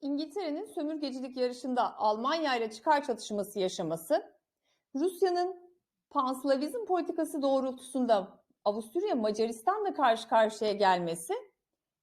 İngiltere'nin sömürgecilik yarışında Almanya ile çıkar çatışması yaşaması, Rusya'nın panslavizm politikası doğrultusunda Avusturya Macaristan'la karşı karşıya gelmesi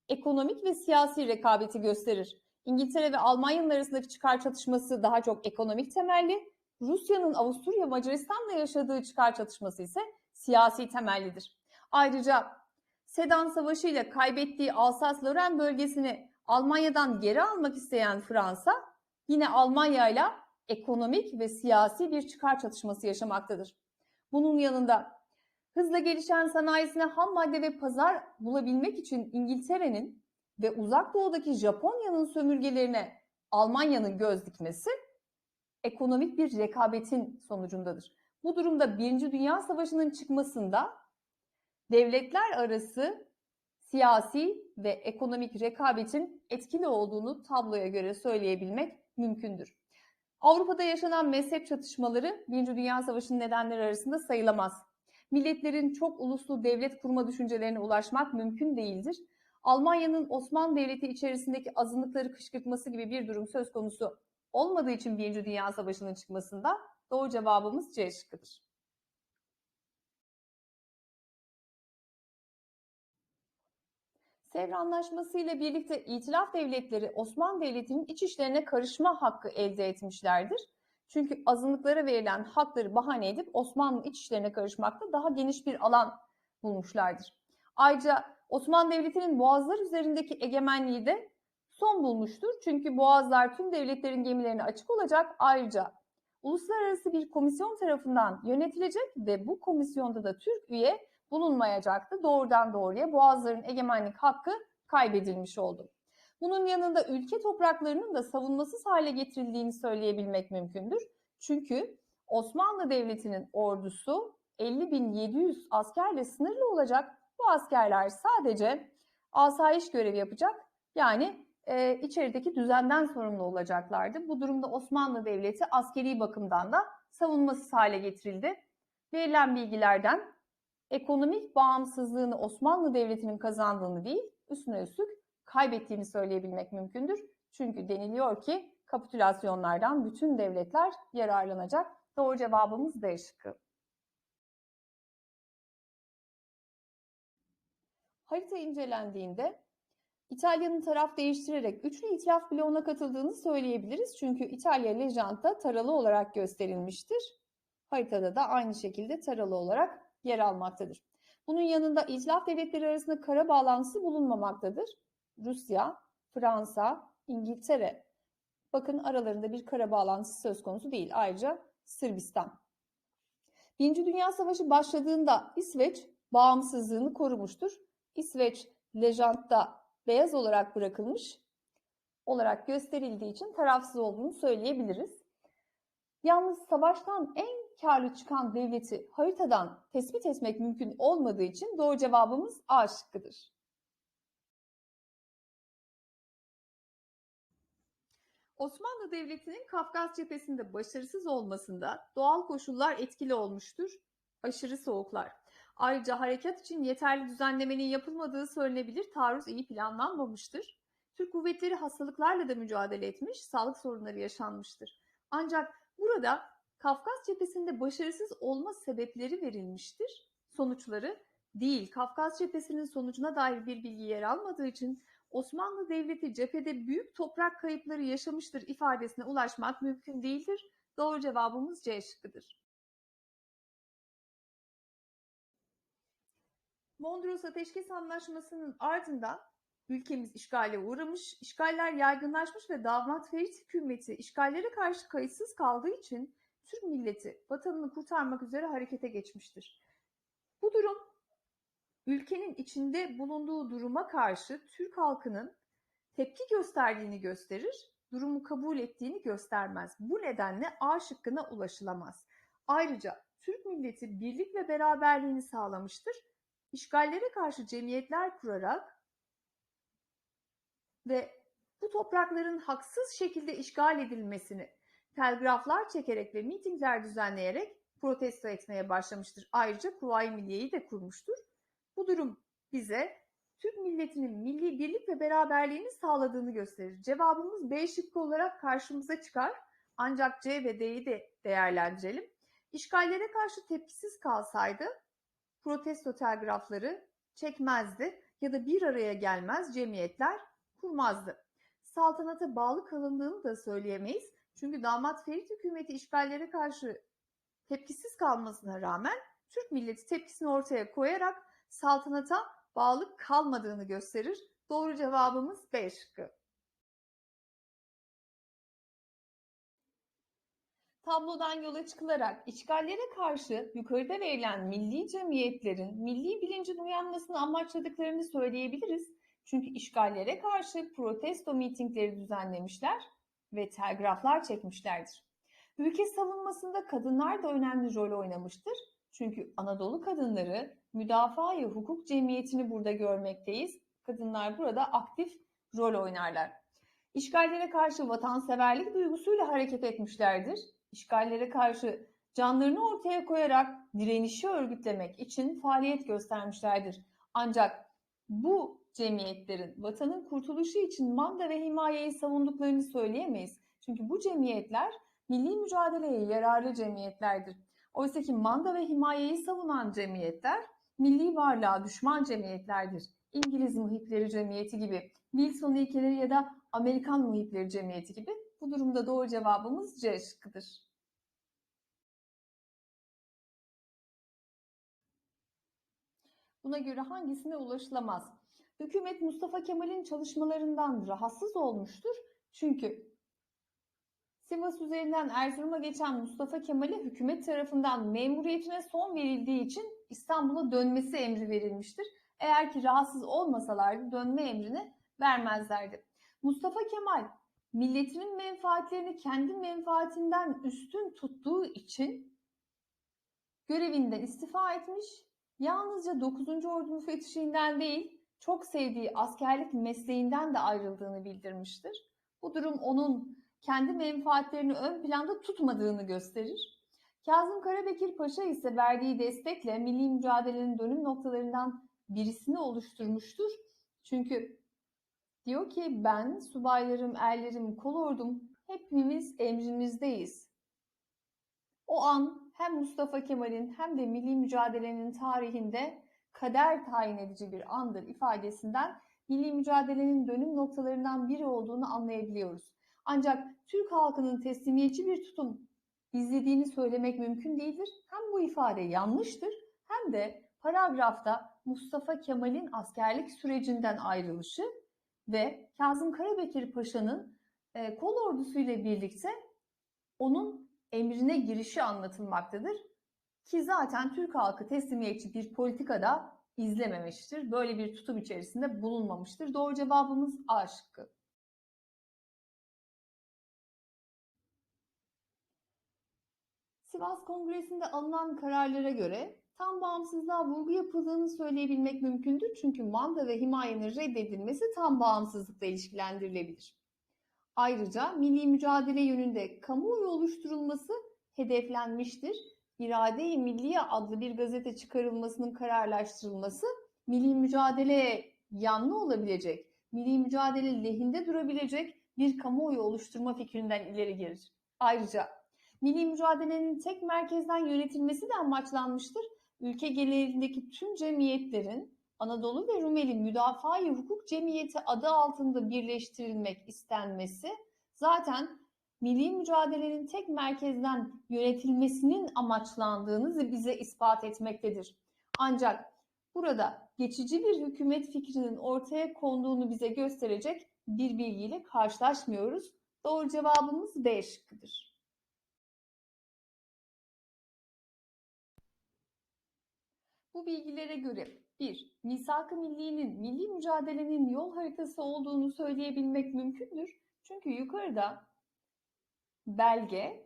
ekonomik ve siyasi rekabeti gösterir. İngiltere ve Almanya'nın arasındaki çıkar çatışması daha çok ekonomik temelli, Rusya'nın Avusturya Macaristan'la yaşadığı çıkar çatışması ise siyasi temellidir. Ayrıca Sedan Savaşı ile kaybettiği Alsas-Lorraine bölgesini Almanya'dan geri almak isteyen Fransa yine Almanya ile ekonomik ve siyasi bir çıkar çatışması yaşamaktadır. Bunun yanında hızla gelişen sanayisine ham madde ve pazar bulabilmek için İngiltere'nin ve uzak doğudaki Japonya'nın sömürgelerine Almanya'nın göz dikmesi ekonomik bir rekabetin sonucundadır. Bu durumda Birinci Dünya Savaşı'nın çıkmasında devletler arası siyasi ve ekonomik rekabetin etkili olduğunu tabloya göre söyleyebilmek mümkündür. Avrupa'da yaşanan mezhep çatışmaları Birinci Dünya Savaşı'nın nedenleri arasında sayılamaz. Milletlerin çok uluslu devlet kurma düşüncelerine ulaşmak mümkün değildir. Almanya'nın Osmanlı Devleti içerisindeki azınlıkları kışkırtması gibi bir durum söz konusu olmadığı için Birinci Dünya Savaşı'nın çıkmasında doğru cevabımız C şıkkıdır. Sevr Anlaşması ile birlikte itilaf devletleri Osmanlı Devleti'nin iç işlerine karışma hakkı elde etmişlerdir. Çünkü azınlıklara verilen hakları bahane edip Osmanlı iç işlerine karışmakta daha geniş bir alan bulmuşlardır. Ayrıca Osmanlı Devleti'nin boğazlar üzerindeki egemenliği de son bulmuştur. Çünkü boğazlar tüm devletlerin gemilerine açık olacak. Ayrıca uluslararası bir komisyon tarafından yönetilecek ve bu komisyonda da Türk üye bulunmayacaktı. Doğrudan doğruya boğazların egemenlik hakkı kaybedilmiş oldu. Bunun yanında ülke topraklarının da savunmasız hale getirildiğini söyleyebilmek mümkündür. Çünkü Osmanlı Devleti'nin ordusu 50.700 askerle sınırlı olacak. Bu askerler sadece asayiş görevi yapacak. Yani e, içerideki düzenden sorumlu olacaklardı. Bu durumda Osmanlı Devleti askeri bakımdan da savunmasız hale getirildi. Verilen bilgilerden ekonomik bağımsızlığını Osmanlı Devleti'nin kazandığını değil, üstüne üstlük kaybettiğini söyleyebilmek mümkündür. Çünkü deniliyor ki kapitülasyonlardan bütün devletler yararlanacak. Doğru cevabımız D şıkkı. Harita incelendiğinde İtalya'nın taraf değiştirerek üçlü itilaf bloğuna katıldığını söyleyebiliriz. Çünkü İtalya Lejant'ta taralı olarak gösterilmiştir. Haritada da aynı şekilde taralı olarak yer almaktadır. Bunun yanında itilaf devletleri arasında kara bağlantısı bulunmamaktadır. Rusya, Fransa, İngiltere. Bakın aralarında bir kara bağlantısı söz konusu değil. Ayrıca Sırbistan. Birinci Dünya Savaşı başladığında İsveç bağımsızlığını korumuştur. İsveç Lejant'ta beyaz olarak bırakılmış olarak gösterildiği için tarafsız olduğunu söyleyebiliriz. Yalnız savaştan en karlı çıkan devleti haritadan tespit etmek mümkün olmadığı için doğru cevabımız A şıkkıdır. Osmanlı Devleti'nin Kafkas cephesinde başarısız olmasında doğal koşullar etkili olmuştur. Aşırı soğuklar. Ayrıca harekat için yeterli düzenlemenin yapılmadığı söylenebilir, taarruz iyi planlanmamıştır. Türk kuvvetleri hastalıklarla da mücadele etmiş, sağlık sorunları yaşanmıştır. Ancak burada Kafkas cephesinde başarısız olma sebepleri verilmiştir. Sonuçları değil. Kafkas cephesinin sonucuna dair bir bilgi yer almadığı için Osmanlı Devleti cephede büyük toprak kayıpları yaşamıştır ifadesine ulaşmak mümkün değildir. Doğru cevabımız C şıkkıdır. Mondros Ateşkes Anlaşması'nın ardından ülkemiz işgale uğramış, işgaller yaygınlaşmış ve Damat Ferit hükümeti işgallere karşı kayıtsız kaldığı için Türk milleti vatanını kurtarmak üzere harekete geçmiştir. Bu durum ülkenin içinde bulunduğu duruma karşı Türk halkının tepki gösterdiğini gösterir, durumu kabul ettiğini göstermez. Bu nedenle A şıkkına ulaşılamaz. Ayrıca Türk milleti birlik ve beraberliğini sağlamıştır. İşgallere karşı cemiyetler kurarak ve bu toprakların haksız şekilde işgal edilmesini telgraflar çekerek ve mitingler düzenleyerek protesto etmeye başlamıştır. Ayrıca Kuvayi Milliye'yi de kurmuştur. Bu durum bize Türk milletinin milli birlik ve beraberliğini sağladığını gösterir. Cevabımız B şıkkı olarak karşımıza çıkar. Ancak C ve D'yi de değerlendirelim. İşgallere karşı tepkisiz kalsaydı protesto telgrafları çekmezdi ya da bir araya gelmez cemiyetler kurmazdı. Saltanata bağlı kalındığını da söyleyemeyiz. Çünkü damat Ferit hükümeti işgallere karşı tepkisiz kalmasına rağmen Türk milleti tepkisini ortaya koyarak saltanata bağlı kalmadığını gösterir. Doğru cevabımız B şıkkı. Tablodan yola çıkılarak işgallere karşı yukarıda verilen milli cemiyetlerin milli bilincin uyanmasını amaçladıklarını söyleyebiliriz. Çünkü işgallere karşı protesto mitingleri düzenlemişler ve telgraflar çekmişlerdir. Ülke savunmasında kadınlar da önemli rol oynamıştır. Çünkü Anadolu kadınları müdafaa hukuk cemiyetini burada görmekteyiz. Kadınlar burada aktif rol oynarlar. İşgallere karşı vatanseverlik duygusuyla hareket etmişlerdir. İşgallere karşı canlarını ortaya koyarak direnişi örgütlemek için faaliyet göstermişlerdir. Ancak bu cemiyetlerin vatanın kurtuluşu için manda ve himayeyi savunduklarını söyleyemeyiz. Çünkü bu cemiyetler milli mücadeleye yararlı cemiyetlerdir. Oysa ki manda ve himayeyi savunan cemiyetler milli varlığa düşman cemiyetlerdir. İngiliz muhipleri cemiyeti gibi, Wilson ilkeleri ya da Amerikan muhipleri cemiyeti gibi. Bu durumda doğru cevabımız C şıkkıdır. Buna göre hangisine ulaşılamaz? Hükümet Mustafa Kemal'in çalışmalarından rahatsız olmuştur. Çünkü Sivas üzerinden Erzurum'a geçen Mustafa Kemal'e hükümet tarafından memuriyetine son verildiği için İstanbul'a dönmesi emri verilmiştir. Eğer ki rahatsız olmasalardı dönme emrini vermezlerdi. Mustafa Kemal milletinin menfaatlerini kendi menfaatinden üstün tuttuğu için görevinden istifa etmiş. Yalnızca 9. Ordu müfettişliğinden değil, çok sevdiği askerlik mesleğinden de ayrıldığını bildirmiştir. Bu durum onun kendi menfaatlerini ön planda tutmadığını gösterir. Kazım Karabekir Paşa ise verdiği destekle milli mücadelenin dönüm noktalarından birisini oluşturmuştur. Çünkü diyor ki ben, subaylarım, erlerim, kolordum hepimiz emrinizdeyiz. O an hem Mustafa Kemal'in hem de milli mücadelenin tarihinde kader tayin edici bir andır ifadesinden milli mücadelenin dönüm noktalarından biri olduğunu anlayabiliyoruz. Ancak Türk halkının teslimiyetçi bir tutum izlediğini söylemek mümkün değildir. Hem bu ifade yanlıştır hem de paragrafta Mustafa Kemal'in askerlik sürecinden ayrılışı ve Kazım Karabekir Paşa'nın e, kol ordusuyla birlikte onun emrine girişi anlatılmaktadır. Ki zaten Türk halkı teslimiyetçi bir politikada izlememiştir. Böyle bir tutum içerisinde bulunmamıştır. Doğru cevabımız A şıkkı. Sivas Kongresi'nde alınan kararlara göre tam bağımsızlığa vurgu yapıldığını söyleyebilmek mümkündür. Çünkü manda ve himayenin reddedilmesi tam bağımsızlıkla ilişkilendirilebilir. Ayrıca milli mücadele yönünde kamuoyu oluşturulması hedeflenmiştir. İrade-i Milliye adlı bir gazete çıkarılmasının kararlaştırılması milli mücadeleye yanlı olabilecek, milli mücadele lehinde durabilecek bir kamuoyu oluşturma fikrinden ileri gelir. Ayrıca milli mücadelenin tek merkezden yönetilmesi de amaçlanmıştır. Ülke genelindeki tüm cemiyetlerin Anadolu ve Rumeli Müdafaa-i Hukuk Cemiyeti adı altında birleştirilmek istenmesi zaten milli mücadelenin tek merkezden yönetilmesinin amaçlandığını bize ispat etmektedir. Ancak burada geçici bir hükümet fikrinin ortaya konduğunu bize gösterecek bir bilgiyle karşılaşmıyoruz. Doğru cevabımız B şıkkıdır. Bu bilgilere göre 1. Misak-ı Milli'nin milli mücadelenin yol haritası olduğunu söyleyebilmek mümkündür. Çünkü yukarıda belge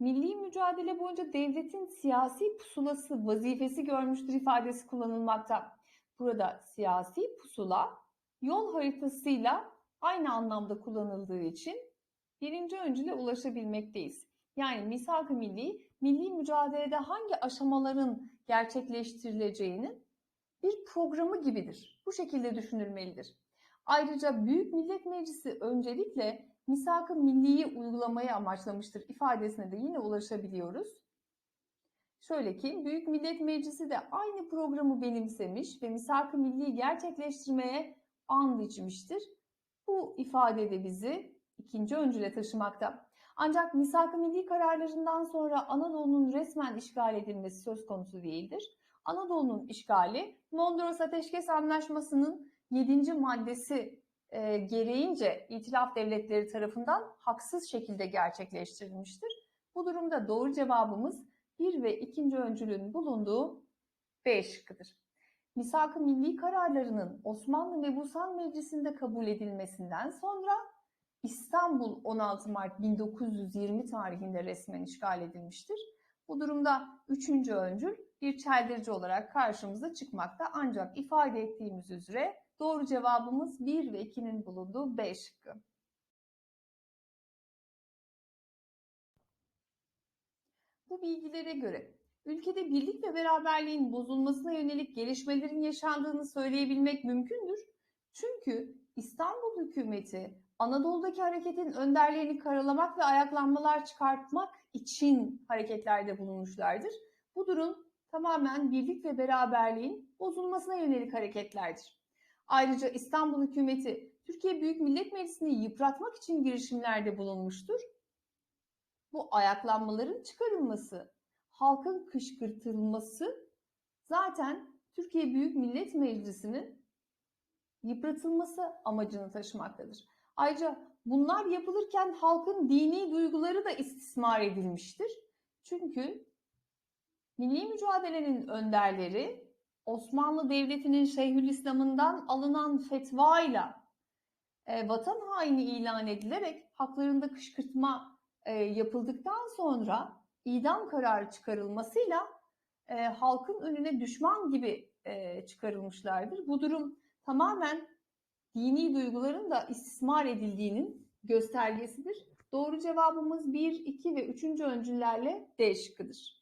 milli mücadele boyunca devletin siyasi pusulası vazifesi görmüştür ifadesi kullanılmakta. Burada siyasi pusula yol haritasıyla aynı anlamda kullanıldığı için birinci öncüle ulaşabilmekteyiz. Yani misak-ı milli, milli mücadelede hangi aşamaların gerçekleştirileceğinin bir programı gibidir. Bu şekilde düşünülmelidir. Ayrıca Büyük Millet Meclisi öncelikle misak-ı milliyi uygulamayı amaçlamıştır ifadesine de yine ulaşabiliyoruz. Şöyle ki Büyük Millet Meclisi de aynı programı benimsemiş ve misak-ı milliyi gerçekleştirmeye and içmiştir. Bu ifade de bizi ikinci öncüle taşımakta. Ancak misak-ı milli kararlarından sonra Anadolu'nun resmen işgal edilmesi söz konusu değildir. Anadolu'nun işgali Mondros Ateşkes Anlaşması'nın 7. maddesi e, gereğince İtilaf Devletleri tarafından haksız şekilde gerçekleştirilmiştir. Bu durumda doğru cevabımız 1 ve 2. öncülün bulunduğu B şıkkıdır. Misak-ı milli kararlarının Osmanlı Mebusan Meclisi'nde kabul edilmesinden sonra İstanbul 16 Mart 1920 tarihinde resmen işgal edilmiştir. Bu durumda üçüncü öncül bir çeldirici olarak karşımıza çıkmakta ancak ifade ettiğimiz üzere doğru cevabımız 1 ve 2'nin bulunduğu B şıkkı. Bu bilgilere göre ülkede birlik ve beraberliğin bozulmasına yönelik gelişmelerin yaşandığını söyleyebilmek mümkündür. Çünkü İstanbul hükümeti Anadolu'daki hareketin önderlerini karalamak ve ayaklanmalar çıkartmak için hareketlerde bulunmuşlardır. Bu durum tamamen birlik ve beraberliğin bozulmasına yönelik hareketlerdir. Ayrıca İstanbul hükümeti Türkiye Büyük Millet Meclisi'ni yıpratmak için girişimlerde bulunmuştur. Bu ayaklanmaların çıkarılması, halkın kışkırtılması zaten Türkiye Büyük Millet Meclisi'nin yıpratılması amacını taşımaktadır. Ayrıca bunlar yapılırken halkın dini duyguları da istismar edilmiştir. Çünkü milli mücadelenin önderleri Osmanlı Devleti'nin Şeyhülislam'ından alınan fetvayla e, vatan haini ilan edilerek haklarında kışkırtma e, yapıldıktan sonra idam kararı çıkarılmasıyla e, halkın önüne düşman gibi e, çıkarılmışlardır. Bu durum tamamen dini duyguların da istismar edildiğinin göstergesidir. Doğru cevabımız 1, 2 ve 3. öncüllerle D şıkkıdır.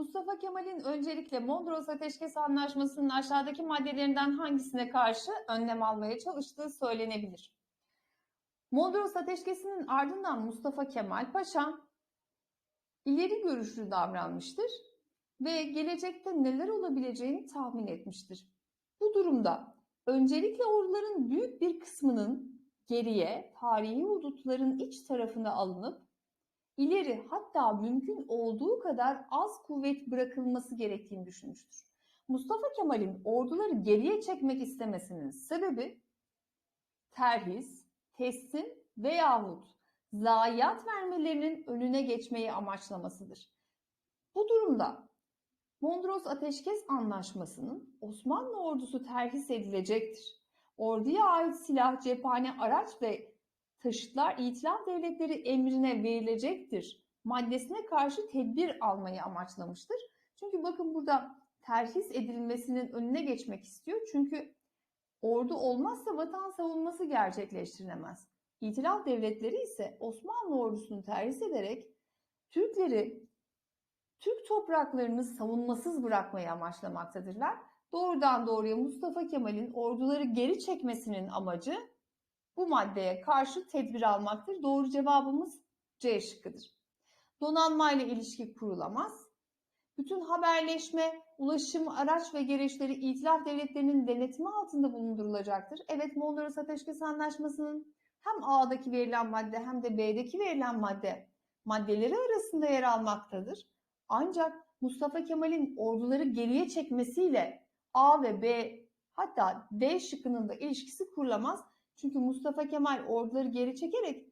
Mustafa Kemal'in öncelikle Mondros Ateşkes Anlaşması'nın aşağıdaki maddelerinden hangisine karşı önlem almaya çalıştığı söylenebilir. Mondros Ateşkesi'nin ardından Mustafa Kemal Paşa ileri görüşlü davranmıştır ve gelecekte neler olabileceğini tahmin etmiştir. Bu durumda öncelikle orduların büyük bir kısmının geriye tarihi hudutların iç tarafına alınıp ileri hatta mümkün olduğu kadar az kuvvet bırakılması gerektiğini düşünmüştür. Mustafa Kemal'in orduları geriye çekmek istemesinin sebebi terhis, teslim veyahut zayiat vermelerinin önüne geçmeyi amaçlamasıdır. Bu durumda Mondros Ateşkes Anlaşması'nın Osmanlı ordusu terhis edilecektir. Orduya ait silah, cephane, araç ve taşıtlar İtilaf Devletleri emrine verilecektir. Maddesine karşı tedbir almayı amaçlamıştır. Çünkü bakın burada terhis edilmesinin önüne geçmek istiyor. Çünkü ordu olmazsa vatan savunması gerçekleştirilemez. İtilaf devletleri ise Osmanlı ordusunu terhis ederek Türkleri Türk topraklarını savunmasız bırakmayı amaçlamaktadırlar. Doğrudan doğruya Mustafa Kemal'in orduları geri çekmesinin amacı bu maddeye karşı tedbir almaktır. Doğru cevabımız C şıkkıdır. Donanma ile ilişki kurulamaz. Bütün haberleşme, ulaşım, araç ve gereçleri itilaf devletlerinin denetimi altında bulundurulacaktır. Evet Mondros Ateşkes Anlaşması'nın hem A'daki verilen madde hem de B'deki verilen madde maddeleri arasında yer almaktadır. Ancak Mustafa Kemal'in orduları geriye çekmesiyle A ve B hatta D şıkkının da ilişkisi kurulamaz. Çünkü Mustafa Kemal orduları geri çekerek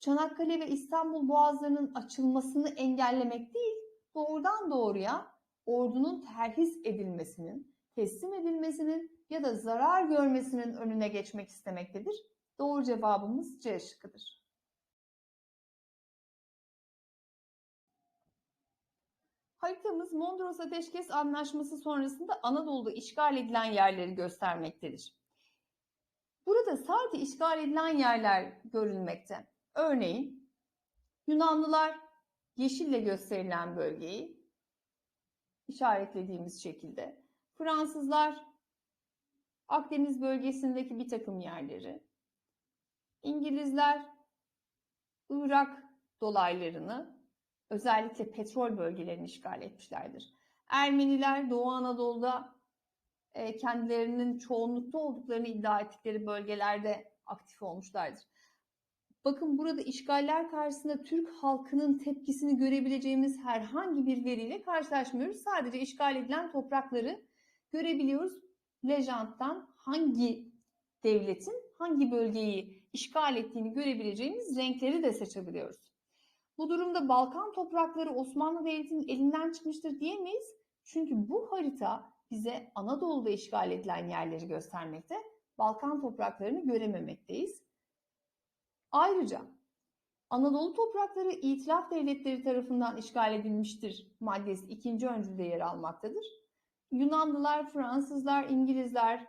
Çanakkale ve İstanbul boğazlarının açılmasını engellemek değil, doğrudan doğruya ordunun terhis edilmesinin, teslim edilmesinin ya da zarar görmesinin önüne geçmek istemektedir. Doğru cevabımız C şıkkıdır. Haritamız Mondros Ateşkes Anlaşması sonrasında Anadolu'da işgal edilen yerleri göstermektedir. Burada sadece işgal edilen yerler görülmekte. Örneğin Yunanlılar yeşille gösterilen bölgeyi, işaretlediğimiz şekilde. Fransızlar Akdeniz bölgesindeki bir takım yerleri, İngilizler Irak dolaylarını özellikle petrol bölgelerini işgal etmişlerdir. Ermeniler Doğu Anadolu'da e, kendilerinin çoğunlukta olduklarını iddia ettikleri bölgelerde aktif olmuşlardır. Bakın burada işgaller karşısında Türk halkının tepkisini görebileceğimiz herhangi bir veriyle karşılaşmıyoruz. Sadece işgal edilen toprakları görebiliyoruz. Lejant'tan hangi devletin hangi bölgeyi işgal ettiğini görebileceğimiz renkleri de seçebiliyoruz. Bu durumda Balkan toprakları Osmanlı Devleti'nin elinden çıkmıştır diyemeyiz. Çünkü bu harita bize Anadolu'da işgal edilen yerleri göstermekte. Balkan topraklarını görememekteyiz. Ayrıca Anadolu toprakları İtilaf devletleri tarafından işgal edilmiştir maddesi ikinci öncülde yer almaktadır. Yunanlılar, Fransızlar, İngilizler,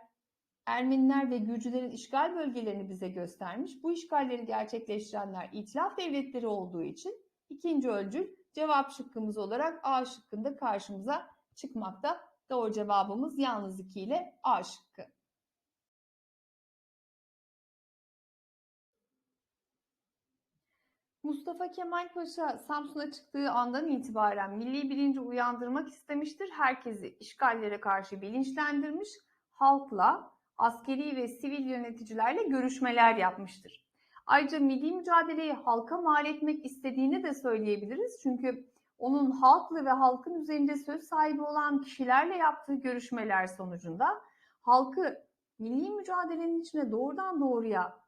Ermeniler ve Gürcülerin işgal bölgelerini bize göstermiş. Bu işgalleri gerçekleştirenler İtilaf devletleri olduğu için ikinci öncül cevap şıkkımız olarak A şıkkında karşımıza çıkmakta. Doğru cevabımız yalnız 2 ile A şıkkı. Mustafa Kemal Paşa Samsun'a çıktığı andan itibaren milli bilinci uyandırmak istemiştir. Herkesi işgallere karşı bilinçlendirmiş, halkla, askeri ve sivil yöneticilerle görüşmeler yapmıştır. Ayrıca milli mücadeleyi halka mal etmek istediğini de söyleyebiliriz. Çünkü onun halkla ve halkın üzerinde söz sahibi olan kişilerle yaptığı görüşmeler sonucunda halkı milli mücadelenin içine doğrudan doğruya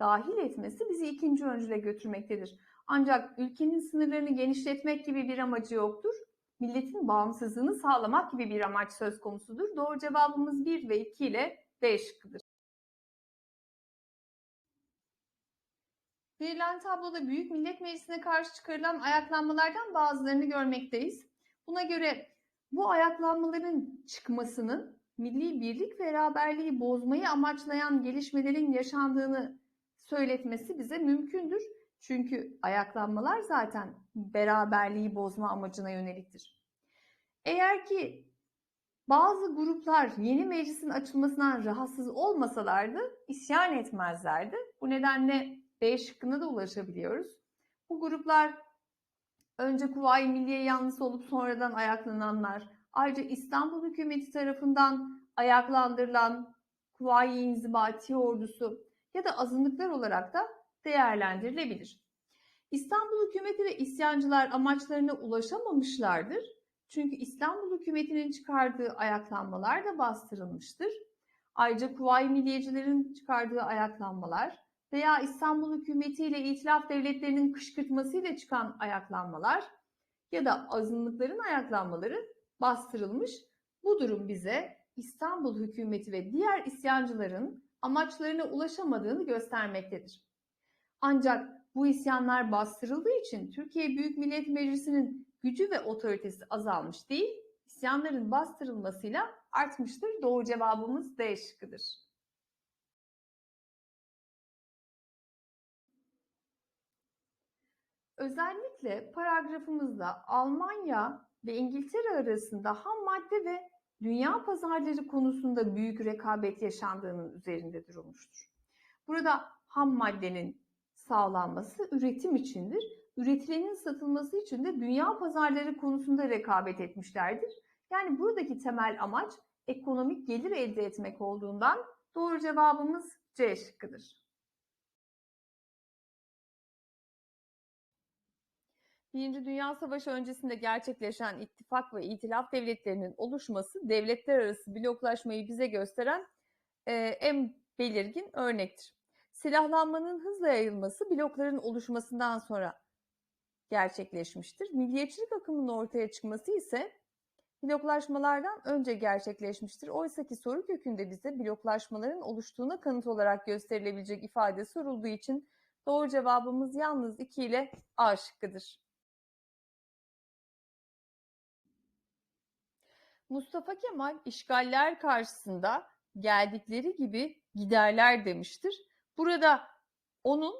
dahil etmesi bizi ikinci öncüle götürmektedir. Ancak ülkenin sınırlarını genişletmek gibi bir amacı yoktur. Milletin bağımsızlığını sağlamak gibi bir amaç söz konusudur. Doğru cevabımız 1 ve 2 ile D şıkkıdır. Verilen tabloda Büyük Millet Meclisi'ne karşı çıkarılan ayaklanmalardan bazılarını görmekteyiz. Buna göre bu ayaklanmaların çıkmasının milli birlik ve beraberliği bozmayı amaçlayan gelişmelerin yaşandığını söyletmesi bize mümkündür. Çünkü ayaklanmalar zaten beraberliği bozma amacına yöneliktir. Eğer ki bazı gruplar yeni meclisin açılmasından rahatsız olmasalardı isyan etmezlerdi. Bu nedenle B şıkkına da ulaşabiliyoruz. Bu gruplar önce Kuvayi Milliye yanlısı olup sonradan ayaklananlar, ayrıca İstanbul hükümeti tarafından ayaklandırılan Kuvayi İnzibati ordusu ya da azınlıklar olarak da değerlendirilebilir. İstanbul hükümeti ve isyancılar amaçlarına ulaşamamışlardır. Çünkü İstanbul hükümetinin çıkardığı ayaklanmalar da bastırılmıştır. Ayrıca Kuvayi Milliyecilerin çıkardığı ayaklanmalar veya İstanbul hükümeti ile itilaf devletlerinin kışkırtmasıyla çıkan ayaklanmalar ya da azınlıkların ayaklanmaları bastırılmış. Bu durum bize İstanbul hükümeti ve diğer isyancıların amaçlarına ulaşamadığını göstermektedir. Ancak bu isyanlar bastırıldığı için Türkiye Büyük Millet Meclisi'nin gücü ve otoritesi azalmış değil, isyanların bastırılmasıyla artmıştır. Doğru cevabımız D şıkkıdır. Özellikle paragrafımızda Almanya ve İngiltere arasında ham madde ve dünya pazarları konusunda büyük rekabet yaşandığının üzerinde durulmuştur. Burada ham maddenin sağlanması üretim içindir. Üretilenin satılması için de dünya pazarları konusunda rekabet etmişlerdir. Yani buradaki temel amaç ekonomik gelir elde etmek olduğundan doğru cevabımız C şıkkıdır. Birinci Dünya Savaşı öncesinde gerçekleşen ittifak ve itilaf devletlerinin oluşması devletler arası bloklaşmayı bize gösteren e, en belirgin örnektir. Silahlanmanın hızla yayılması blokların oluşmasından sonra gerçekleşmiştir. Milliyetçilik akımının ortaya çıkması ise bloklaşmalardan önce gerçekleşmiştir. Oysa ki soru kökünde bize bloklaşmaların oluştuğuna kanıt olarak gösterilebilecek ifade sorulduğu için doğru cevabımız yalnız 2 ile A şıkkıdır. Mustafa Kemal işgaller karşısında geldikleri gibi giderler demiştir. Burada onun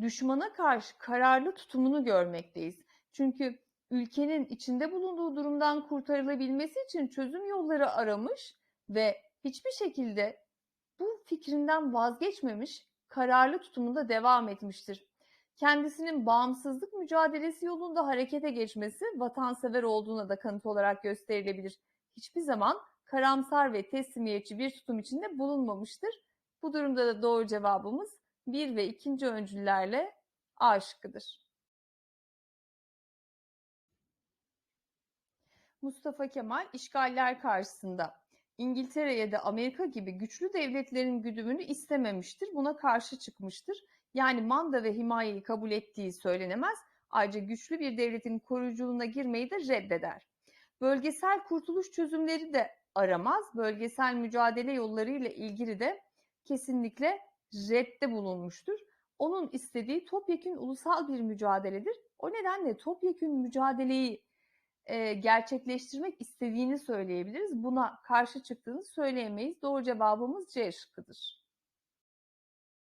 düşmana karşı kararlı tutumunu görmekteyiz. Çünkü ülkenin içinde bulunduğu durumdan kurtarılabilmesi için çözüm yolları aramış ve hiçbir şekilde bu fikrinden vazgeçmemiş, kararlı tutumunda devam etmiştir. Kendisinin bağımsızlık mücadelesi yolunda harekete geçmesi vatansever olduğuna da kanıt olarak gösterilebilir. Hiçbir zaman karamsar ve teslimiyetçi bir tutum içinde bulunmamıştır. Bu durumda da doğru cevabımız 1 ve 2. öncüllerle A şıkkıdır. Mustafa Kemal işgaller karşısında İngiltere ya da Amerika gibi güçlü devletlerin güdümünü istememiştir. Buna karşı çıkmıştır. Yani manda ve himayeyi kabul ettiği söylenemez. Ayrıca güçlü bir devletin koruyuculuğuna girmeyi de reddeder. Bölgesel kurtuluş çözümleri de aramaz. Bölgesel mücadele yollarıyla ilgili de kesinlikle redde bulunmuştur. Onun istediği topyekün ulusal bir mücadeledir. O nedenle topyekün mücadeleyi e, gerçekleştirmek istediğini söyleyebiliriz. Buna karşı çıktığını söyleyemeyiz. Doğru cevabımız C şıkkıdır.